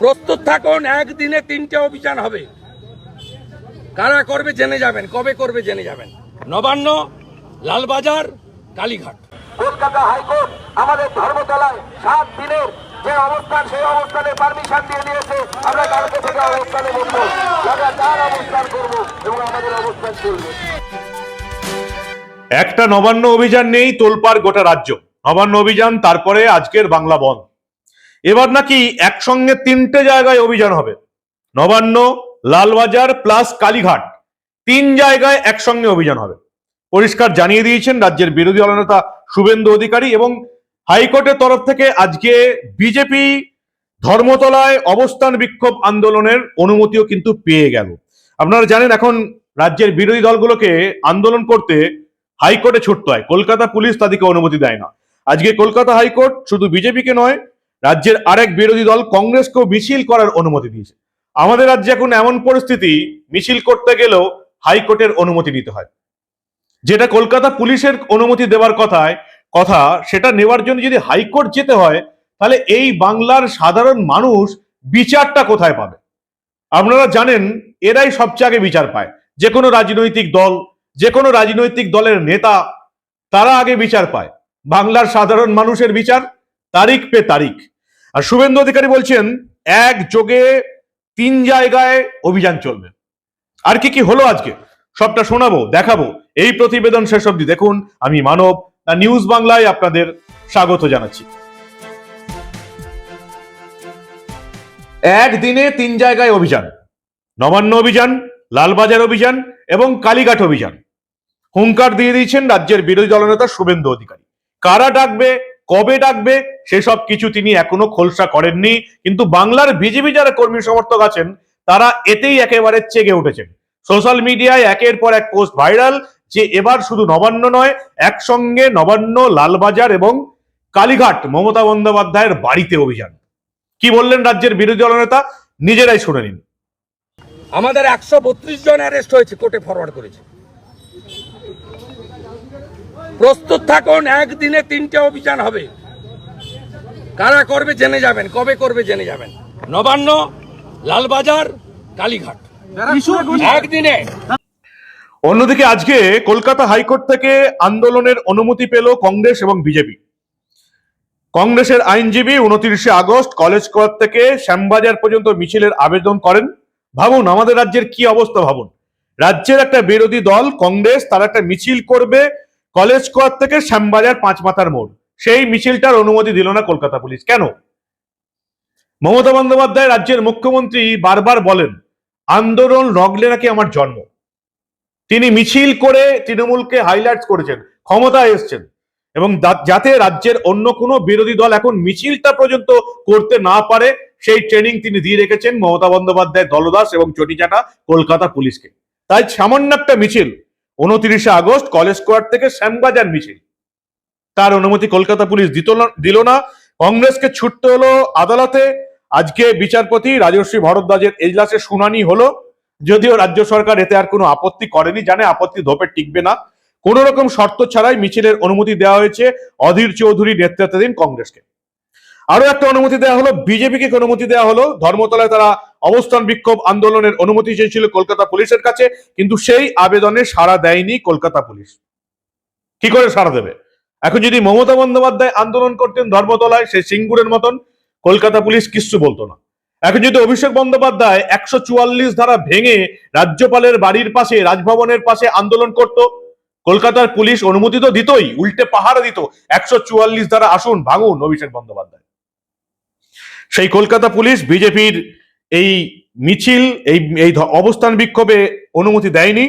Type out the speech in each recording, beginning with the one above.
প্রস্তুত থাকুন একদিনে তিনটে অভিযান হবে। কারা করবে জেনে যাবেন কবে করবে জেনে যাবেন। নবান্ন লালবাজার কালীঘাট। কলকাতা হাইকোর্ট আমাদের ধর্মতলায় সাত দিনের যে অবস্থান সেই অবস্থানে পারমিশন দিয়ে দিয়েছে। আমরা কালকে থেকে অবস্থানে বসবো। লাগাতার অবস্থান করব এবং আমাদের অবস্থান চলবে। একটা নবান্ন অভিযান নেই তোলপাড় গোটা রাজ্য। নবান্ন অভিযান তারপরে আজকের বাংলা বন্ধ। এবার নাকি একসঙ্গে তিনটে জায়গায় অভিযান হবে। নবান্ন, লালবাজার প্লাস কালীঘাট, তিন জায়গায় একসঙ্গে অভিযান হবে। পরিষ্কার জানিয়ে দিয়েছেন রাজ্যের বিরোধী দলনেতা শুভেন্দু অধিকারী এবং হাইকোর্টের তরফ থেকে আজকে বিজেপি ধর্মতলায় অবস্থান বিক্ষোভ আন্দোলনের অনুমতিও কিন্তু পেয়ে গেল। আপনারা জানেন এখন রাজ্যের বিরোধী দলগুলোকে আন্দোলন করতে হাইকোর্টে ছুটতে হয়। কলকাতা পুলিশ তাদেরকে অনুমতি দেয় না। আজকে কলকাতা হাইকোর্ট শুধু বিজেপিকে নয় রাজ্যের আরেক বিরোধী দল কংগ্রেসকেও মিছিল করার অনুমতি দিয়েছে। আমাদের রাজ্যে এখন এমন পরিস্থিতি, মিছিল করতে গেলেও হাইকোর্টের অনুমতি নিতে হয়। যেটা কলকাতা পুলিশের অনুমতি দেওয়ার কথায়, কথা, সেটা নেওয়ার জন্য যদি হাইকোর্ট যেতে হয়, তাহলে এই বাংলার সাধারণ মানুষ বিচারটা কোথায় পাবে? আপনারা জানেন, এরাই সবচেয়ে আগে বিচার পায়। যে কোনো রাজনৈতিক দল, যে কোনো রাজনৈতিক দলের নেতা, তারা আগে বিচার পায়। বাংলার সাধারণ মানুষের বিচার তারিখ পে তারিখ। আর শুভেন্দু অধিকারী বলছেন, এক যোগে তিন জায়গায় অভিযান চলবে। আর কি কি হলো আজকে? সবটা শোনাবো, দেখাবো। এই প্রতিবেদন শেষ অবধি দেখুন। আমি মানব নিউজ বাংলায় আপনাদের স্বাগত জানাচ্ছি। একদিনে তিন জায়গায় অভিযান। নবান্ন অভিযান, লালবাজার অভিযান এবং কালীঘাট অভিযান। হুঙ্কার দিয়ে দিয়েছেন রাজ্যের বিরোধী দলনেতা শুভেন্দু অধিকারী। কারা ডাকবে কবে ডাকবে সেসব কিছু তিনি এখনও খোলসা করেননি। কিন্তু বাংলার বিজেপি যারা কর্মী সমর্থক আছেন, তারা এতেই একেবারে চেগে উঠেছেন। সোশ্যাল মিডিয়ায় একের পর এক পোস্ট ভাইরাল, যে এবার শুধু নবান্ন নয়, একসঙ্গে নবান্ন, লালবাজার এবং কালীঘাট মমতা বন্দ্যোপাধ্যায়ের বাড়িতে অভিযান। কি বললেন রাজ্যের বিরোধী দলনেতা নিজেরাই শুনে নিন। আমাদের একশো বত্রিশ জন অ্যারেস্ট হয়েছে, কোর্টে ফরওয়ার্ড করেছে। প্রস্তুত থাকুন একদিনে তিনটে অভিযান হবে। কারা করবে জেনে যাবেন কবে করবে জেনে যাবেন। নবান্ন লালবাজার কালীঘাট। একদিনে। অন্যদিকে আজকে কলকাতা হাইকোর্ট থেকে আন্দোলনের অনুমতি পেল কংগ্রেস এবং বিজেপি। কংগ্রেসের আইনজীবী উনত্রিশে আগস্ট কলেজ কোয়ার থেকে শ্যামবাজার পর্যন্ত মিছিলের আবেদন করেন। ভাবুন আমাদের রাজ্যের কি অবস্থা ভাবুন। রাজ্যের একটা বিরোধী দল কংগ্রেস তারা একটা মিছিল করবে কলেজ কোয়ার থেকে শ্যামবাজার পাঁচ মাথার মোড়। সেই মিছিলটার অনুমতি দিল না কলকাতা পুলিশ। কেন? মমতা বন্দ্যোপাধ্যায় রাজ্যের মুখ্যমন্ত্রী বারবার বলেন, আন্দোলন রগলে নাকি আমার জন্ম। তিনি মিছিল করে তৃণমূলকে হাইলাইট করেছেন, ক্ষমতায় এসছেন এবং যাতে রাজ্যের অন্য কোনো বিরোধী দল এখন মিছিলটা পর্যন্ত করতে না পারে, সেই ট্রেনিং তিনি দিয়ে রেখেছেন মমতা বন্দ্যোপাধ্যায়, দলদাস এবং চটিচাটা কলকাতা পুলিশকে। তাই সামান্য একটা মিছিল উনত্রিশে আগস্ট কলেজ স্কোয়ার থেকে শ্যামবাজার মিছিল। তার অনুমতি কলকাতা পুলিশ দিত দিল না। কংগ্রেসকে ছুটতে হলো আদালতে। আজকে বিচারপতি রাজস্বী ভরদ্বাজের এজলাসে শুনানি হলো। যদিও রাজ্য সরকার এতে আর কোনো আপত্তি করেনি, জানে আপত্তি ধোপে টিকবে না। কোন রকম শর্ত ছাড়াই মিছিলের অনুমতি দেওয়া হয়েছে অধীর চৌধুরী নেতৃত্বাধীন কংগ্রেসকে। আরও একটা অনুমতি দেওয়া হলো, বিজেপিকে অনুমতি দেওয়া হলো। ধর্মতলায় তারা অবস্থান বিক্ষোভ আন্দোলনের অনুমতি চেয়েছিল কলকাতা পুলিশের কাছে, কিন্তু সেই আবেদনে সাড়া দেয়নি কলকাতা পুলিশ। কি করে সাড়া দেবে? এখন যদি মমতা বন্দ্যোপাধ্যায় আন্দোলন করতেন ধর্মতলায় সে সিঙ্গুরের মতন কলকাতা পুলিশ কিচ্ছু বলতো না। এখন যদি অভিষেক বন্দ্যোপাধ্যায় একশো চুয়াল্লিশ ধারা ভেঙে রাজ্যপালের বাড়ির পাশে, রাজভবনের পাশে আন্দোলন করত, কলকাতার পুলিশ অনুমতি তো দিতই, উল্টে পাহারা দিত। একশো চুয়াল্লিশ ধারা আসুন, ভাঙুন অভিষেক বন্দ্যোপাধ্যায়। সেই কলকাতা পুলিশ বিজেপির এই মিছিল, এই এই অবস্থান বিক্ষোভে অনুমতি দেয়নি।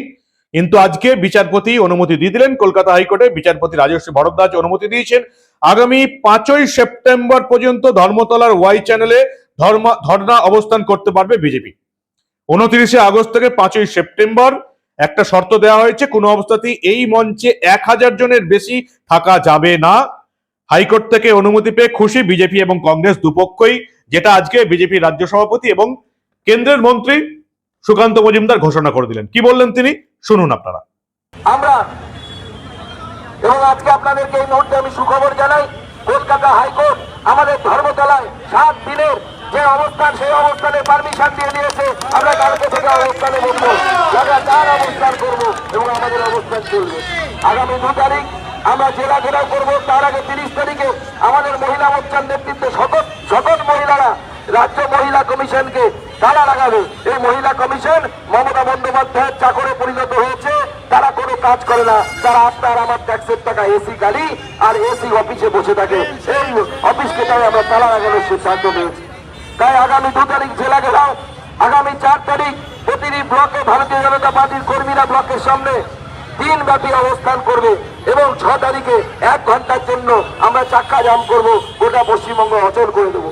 কিন্তু আজকে বিচারপতি অনুমতি দিয়ে দিলেন। কলকাতা হাইকোর্টে বিচারপতি রাজস্বী ভরদ্বাজ অনুমতি দিয়েছেন। আগামী পাঁচই সেপ্টেম্বর পর্যন্ত ধর্মতলার ওয়াই চ্যানেলে ধর্ম, ধর্ণা অবস্থান করতে পারবে বিজেপি। উনত্রিশে আগস্ট থেকে পাঁচই সেপ্টেম্বর একটা শর্ত দেওয়া হয়েছে, কোনো অবস্থাতেই এই মঞ্চে এক হাজার জনের বেশি থাকা যাবে না। হাইকোর্ট থেকে অনুমতি পেয়ে খুশি বিজেপি এবং কংগ্রেস দুপক্ষই, যেটা আজকে বিজেপি রাজ্য সভাপতি এবং কেন্দ্রের মন্ত্রী সুকান্ত মজুমদার ঘোষণা করে দিলেন। কি বললেন তিনি? শুনুন আপনারা। আমরা এবং আজকে আপনাদেরকে এই মুহূর্তে আমি সুখবর জানাই, কলকাতা হাইকোর্ট আমাদের ধর্মতলায় সাত দিনের যে অবস্থান, সেই অবস্থানে পারমিশন দিয়ে দিয়েছে। আমরা কালকে থেকে অবস্থানে বলব লাগাতার অবস্থান করব এবং আমাদের অবস্থান চলবে। আগামী দু তারিখ আমরা জেলা ঘেরাও করব। তার আগে তিরিশ তারিখে আমাদের মহিলা মোর্চার নেতৃত্বে সকল সকল মহিলারা রাজ্য মহিলা কমিশনকে তালা লাগাবে। এই মহিলা কমিশন মমতা বন্দ্যোপাধ্যায়ের চাকরে পরিণত হয়েছে। তারা কোনো কাজ করে না। তারা আপনার আমার ট্যাক্সের টাকা এসি গাড়ি আর এসি অফিসে বসে থাকে। এই অফিসকে তাই আমরা তালা লাগানোর সিদ্ধান্ত নিয়েছি। তাই আগামী দু তারিখ জেলা গেলাম আগামী চার তারিখ প্রতিটি ব্লকে ভারতীয় জনতা পার্টির কর্মীরা ব্লকের সামনে দিন ব্যাপী অবস্থান করবে। এবং ছ তারিখে এক ঘণ্টার জন্য আমরা চাক্কা জাম করব, গোটা পশ্চিমবঙ্গ অচল করে দেবো।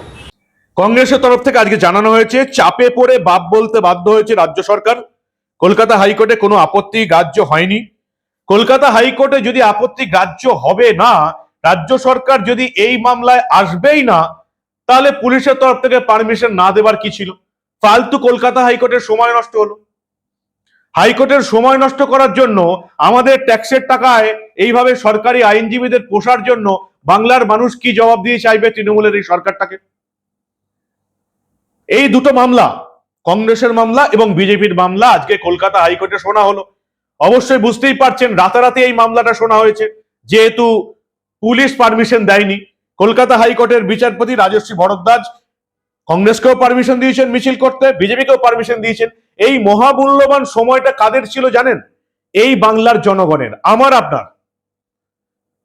কংগ্রেসের তরফ থেকে আজকে জানানো হয়েছে, চাপে পড়ে বাপ বলতে বাধ্য হয়েছে রাজ্য সরকার। কলকাতা হাইকোর্টে কোনো আপত্তি গ্রাহ্য হয়নি। কলকাতা হাইকোর্টে যদি আপত্তি গ্রাহ্য হবে না, রাজ্য সরকার যদি এই মামলায় আসবেই না, তাহলে পুলিশের তরফ থেকে পারমিশন না দেবার কি ছিল? ফালতু কলকাতা হাইকোর্টের সময় নষ্ট হলো। হাইকোর্টের সময় নষ্ট করার জন্য আমাদের ট্যাক্সের টাকায় এইভাবে সরকারি আইনজীবীদের পোষার জন্য বাংলার মানুষ কি জবাব দিয়ে চাইবে তৃণমূলের এই সরকারটাকে? এই দুটো মামলা, কংগ্রেসের মামলা এবং বিজেপির মামলা আজকে কলকাতা হাইকোর্টে শোনা হলো। অবশ্যই বুঝতেই পারছেন, রাতারাতি এই মামলাটা শোনা হয়েছে। যেহেতু পুলিশ পারমিশন দেয়নি, কলকাতা হাইকোর্টের বিচারপতি রাজশ্রী ভরদ্বাজ কংগ্রেসকেও পারমিশন দিয়েছেন, মিছিল করতে, বিজেপিকেও পারমিশন দিয়েছেন। এই মহামূল্যবান সময়টা কাদের ছিল জানেন? এই বাংলার জনগণের, আমার আপনার।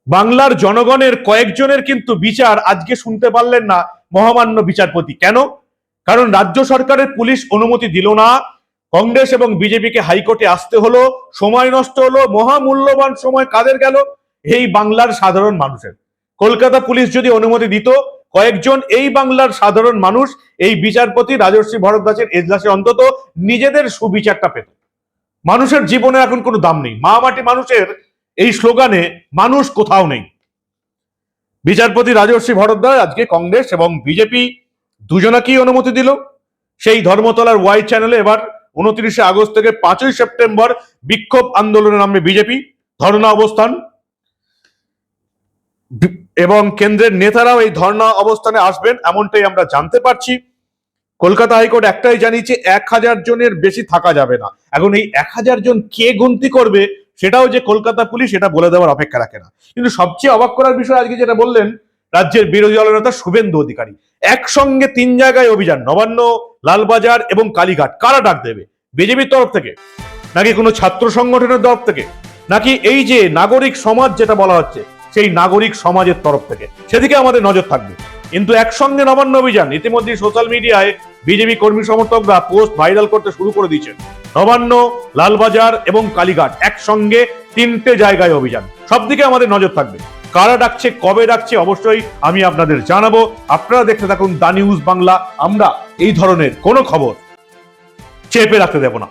বাংলার জনগণের কয়েকজনের কিন্তু বিচার আজকে শুনতে পারলেন না মহামান্য বিচারপতি। কেন? কারণ রাজ্য সরকারের পুলিশ অনুমতি দিল না। কংগ্রেস এবং বিজেপিকে হাইকোর্টে আসতে হলো, সময় নষ্ট হলো, মহামূল্যবান সময় কাদের গেল? এই বাংলার সাধারণ মানুষের। কলকাতা পুলিশ যদি অনুমতি দিত কয়েকজন এই বাংলার সাধারণ মানুষ, এই বিচারপতি রাজর্ষি ভরদ্বাজের এজলাসে অন্তত নিজেদের সুবিচারটা পেত। মানুষের জীবনে এখন কোনো দাম নেই। মা মাটি মানুষের এই স্লোগানে মানুষ কোথাও নেই। বিচারপতি রাজর্ষি ভরদ্বাজ আজকে কংগ্রেস এবং বিজেপি দুজনাকেই অনুমতি দিল? সেই ধর্মতলার ওয়াই চ্যানেলে এবার উনত্রিশে আগস্ট থেকে পাঁচই সেপ্টেম্বর বিক্ষোভ আন্দোলনে নামে বিজেপি। ধর্ণা অবস্থান। এবং কেন্দ্রের নেতারাও এই ধর্ণা অবস্থানে আসবেন, এমনটাই আমরা জানতে পারছি। কলকাতা হাইকোর্ট একটাই জানিয়েছে, এক হাজার জনের বেশি থাকা যাবে না। এখন এই এক হাজার জন কে গুনতি করবে, সেটাও যে কলকাতা পুলিশ সেটা বলে দেওয়ার অপেক্ষা রাখে না। কিন্তু সবচেয়ে অবাক করার বিষয় আজকে যেটা বললেন, রাজ্যের বিরোধী দলনেতা শুভেন্দু অধিকারী। একসঙ্গে তিন জায়গায় অভিযান, নবান্ন, লালবাজার এবং কালীঘাট। কারা ডাক দেবে? বিজেপির তরফ থেকে? নাকি কোনো ছাত্র সংগঠনের তরফ থেকে? নাকি এই যে নাগরিক সমাজ, যেটা বলা হচ্ছে সেই নাগরিক সমাজের তরফ থেকে। সেদিকে আমাদের নজর থাকবে। কিন্তু একসঙ্গে নবান্ন অভিযান ইতিমধ্যে সোশ্যাল মিডিয়ায় বিজেপি কর্মী সমর্থকরা পোস্ট ভাইরাল করতে শুরু করে দিয়েছেন। নবান্ন, লালবাজার এবং কালীঘাট একসঙ্গে তিনটে জায়গায় অভিযান। সব দিকে আমাদের নজর থাকবে। কারা ডাকছে, কবে ডাকছে অবশ্যই আমি আপনাদের জানাব। আপনারা দেখতে থাকুন দা নিউজ বাংলা। আমরা এই ধরনের কোনো খবর চেপে রাখতে দেব না।